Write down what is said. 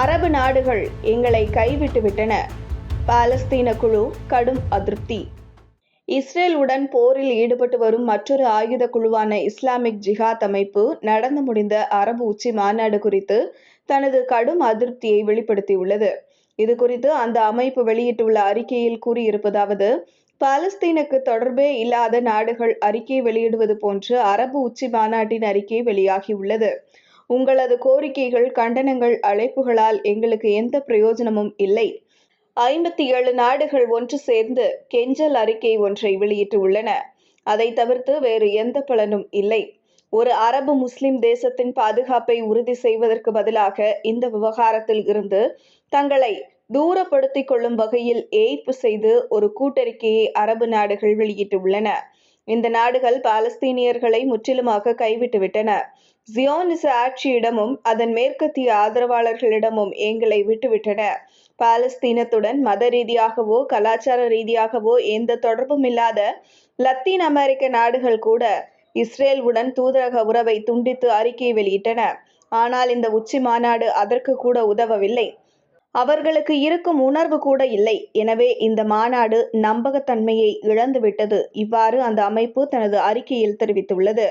அரபு நாடுகள் எங்களை கைவிட்டுவிட்டன பாலஸ்தீன குழு கடும் அதிருப்தி. இஸ்ரேலுடன் போரில் ஈடுபட்டு வரும் மற்றொரு ஆயுத குழுவான இஸ்லாமிக் ஜிஹாத் அமைப்பு நடந்து முடிந்த அரபு உச்சி மாநாடு குறித்து தனது கடும் அதிருப்தியை வெளிப்படுத்தியுள்ளது. இது குறித்து அந்த அமைப்பு வெளியிட்டுள்ள அறிக்கையில் கூறியிருப்பதாவது பாலஸ்தீனுக்கு தொடர்பே இல்லாத நாடுகள் அறிக்கை வெளியிடுவது போன்று அரபு உச்சி மாநாட்டின் அறிக்கை வெளியாகியுள்ளது. உங்களது கோரிக்கைகள் கண்டனங்கள் அழைப்புகளால் எங்களுக்கு எந்த பிரயோஜனமும் இல்லை. ஐம்பத்தி ஏழு நாடுகள் ஒன்று சேர்ந்து கெஞ்சல் அறிக்கை ஒன்றை வெளியிட்டுள்ளன. அதை தவிர்த்து வேறு எந்த பலனும் இல்லை. ஒரு அரபு முஸ்லிம் தேசத்தின் பாதுகாப்பை உறுதி செய்வதற்கு பதிலாக இந்த விவகாரத்தில் இருந்து தங்களை தூரப்படுத்திக் கொள்ளும் வகையில் ஏய்ப்பு செய்து ஒரு கூட்டறிக்கையை அரபு நாடுகள் வெளியிட்டுள்ளன. இந்த நாடுகள் பாலஸ்தீனியர்களை முற்றிலுமாக கைவிட்டுவிட்டன. ஜியோனிச ஆட்சியிடமும் அதன் மேற்கத்திய ஆதரவாளர்களிடமும் எங்களை விட்டுவிட்டன. பாலஸ்தீனத்துடன் மத ரீதியாகவோ கலாச்சார ரீதியாகவோ எந்த தொடர்பும் இல்லாத லத்தீன் அமெரிக்க நாடுகள் கூட இஸ்ரேலுடன் தூதரக உறவை துண்டித்து அறிக்கை வெளியிட்டன. ஆனால் இந்த உச்சி மாநாடு அதற்கு கூட உதவவில்லை. அவர்களுக்கு இருக்கும் உணர்வு கூட இல்லை. எனவே இந்த மாநாடு நம்பகத்தன்மையை இழந்துவிட்டது. இவ்வாறு அந்த அமைப்பு தனது அறிக்கையில் தெரிவித்துள்ளது.